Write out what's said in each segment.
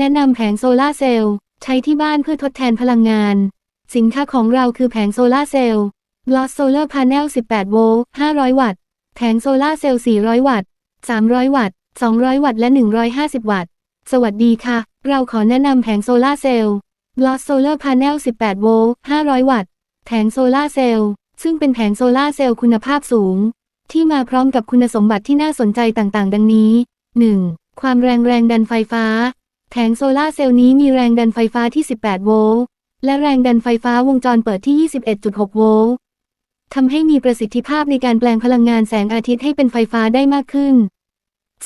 แนะนำแผงโซลาร์เซลล์ใช้ที่บ้านเพื่อทดแทนพลังงาน สินค้าของเราคือแผงโซลาร์เซลล์ Gloss Solar Panel 18 โวลต์ 500 วัตต์ แผงโซลาร์เซลล์ 400 วัตต์ 300 วัตต์ 200 วัตต์ และ 150 วัตต์ สวัสดีค่ะ เราขอแนะนำแผงโซลาร์เซลล์ Gloss Solar Panel 18 โวลต์ 500 วัตต์ แผงโซลาร์เซลล์ซึ่งเป็นแผงโซลาร์เซลล์คุณภาพสูง ที่มาพร้อมกับคุณสมบัติที่น่าสนใจต่างๆ ดังนี้ 1. ความแรงแรงดันไฟฟ้า แผงโซลาเซลล์นี้มีแรงดันไฟฟ้าที่ 18 โวลต์ และแรงดันไฟฟ้าวงจรเปิดที่ 21.6 โวลต์ทำให้มีประสิทธิภาพในการแปลงพลังงานแสงอาทิตย์ให้เป็นไฟฟ้าได้มากขึ้น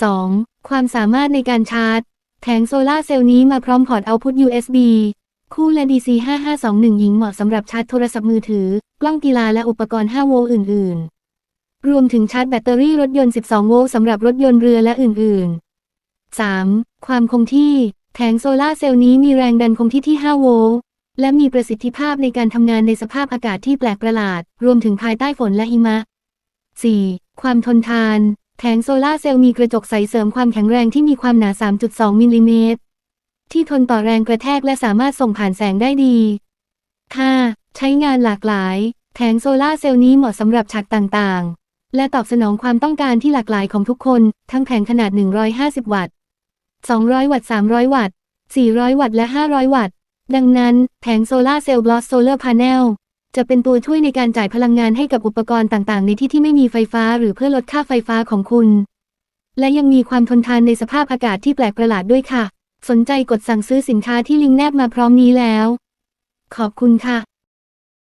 2. ความสามารถในการชาร์จ แผงโซลาเซลล์นี้มาพร้อมพอร์ตเอาพุต USB คู่และ DC 5521 หญิงเหมาะสำหรับชาร์จโทรศัพท์มือถือ กล้องกีฬาและอุปกรณ์ 5 โวลต์อื่น ๆ รวมถึงชาร์จแบตเตอรี่รถยนต์ 12 โวลต์สำหรับรถยนต์เรือและอื่น ๆ 3. ความคงที่ แผงโซลาเซลล์นี้มีแรงดันคงที่ที่ 5 โวลต์และมีประสิทธิภาพในการทำงานในสภาพอากาศที่แปลกประหลาด รวมถึงภายใต้ฝนและหิมะ 4. ความทนทาน แผงโซลาเซลล์มีกระจกใสเสริมความแข็งแรงที่มีความหนา 3.2 มิลลิเมตร ที่ทนต่อแรงกระแทกและสามารถส่งผ่านแสงได้ดี 5. ใช้งานหลากหลาย แผงโซลาเซลล์นี้เหมาะสำหรับฉากต่างๆ และตอบสนองความต้องการที่หลากหลายของทุกคน ทั้งแผงขนาด 150 วัตต์ 200 วัตต์ 300 วัตต์ 400 วัตต์ และ 500 วัตต์ ดังนั้น แผงโซลาร์เซลล์ Gloss Solar Panel จะเป็นตัวช่วยในการจ่ายพลังงานให้กับอุปกรณ์ต่างๆ ในที่ที่ไม่มีไฟฟ้าหรือเพื่อลดค่าไฟฟ้าของคุณ และยังมีความทนทานในสภาพอากาศที่แปลกประหลาดด้วยค่ะ สนใจกดสั่งซื้อสินค้าที่ลิงก์แนบมาพร้อมนี้แล้ว ขอบคุณค่ะ